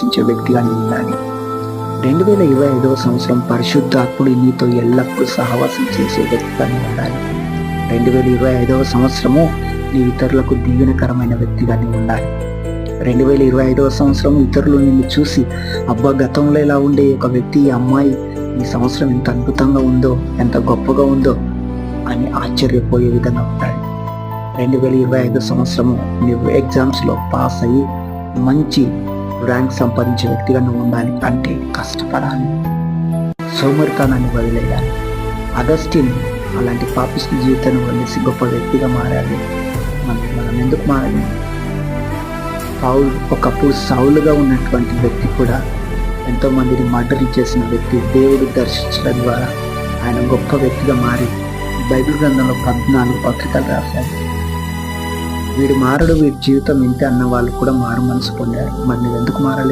ప్రవేశించే వ్యక్తిగా నీవు ఉండాలి రెండు వేల ఇరవై ఐదవ సంవత్సరం పరిశుద్ధాత్ముడు నీతో ఎల్లప్పుడూ సహవాసం చేసే వ్యక్తిగా ఉండాలి రెండు వేల ఇరవై ఐదవ సంవత్సరము నీ ఇతరులకు దీవెనకరమైన వ్యక్తిగా ఉండాలి రెండు వేల ఇరవై ఐదవ సంవత్సరం ఇతరులు నిన్ను చూసి అబ్బా గతంలో ఇలా ఉండే ఒక వ్యక్తి ఈ అమ్మాయి ఈ సంవత్సరం ఎంత అద్భుతంగా ఉందో ఎంత గొప్పగా ఉందో అని ఆశ్చర్యపోయే విధంగా ఉండాలి రెండు వేల ఇరవై ఐదు సంవత్సరము నువ్వు ఎగ్జామ్స్లో పాస్ అయ్యి మంచి ర్యాంక్ సంపాదించే వ్యక్తిగా నువ్వు ఉండాలి అంటే కష్టపడాలి. సోమరితనాన్ని వదిలేయాలి. అగస్టిన్ అలాంటి పాపిస్ట్ జీవితాన్ని వదిలేసి గొప్ప వ్యక్తిగా మారాలి. మనం మనం ఎందుకు మారాలి? పౌలు ఒకప్పుడు సౌలుగా ఉన్నటువంటి వ్యక్తి కూడా ఎంతోమందిని మర్డర్ చేసిన వ్యక్తి దేవుడు దర్శించడం ద్వారా ఆయన గొప్ప వ్యక్తిగా మారి బైబిల్ గ్రంథంలో పద్నాలుగు పత్రికలు రాశారు. వీడు మారడు వీడి జీవితం ఇంతే అన్న వాళ్ళు కూడా మారు మనసు పొందారు. మరి ఎందుకు మారలేవు?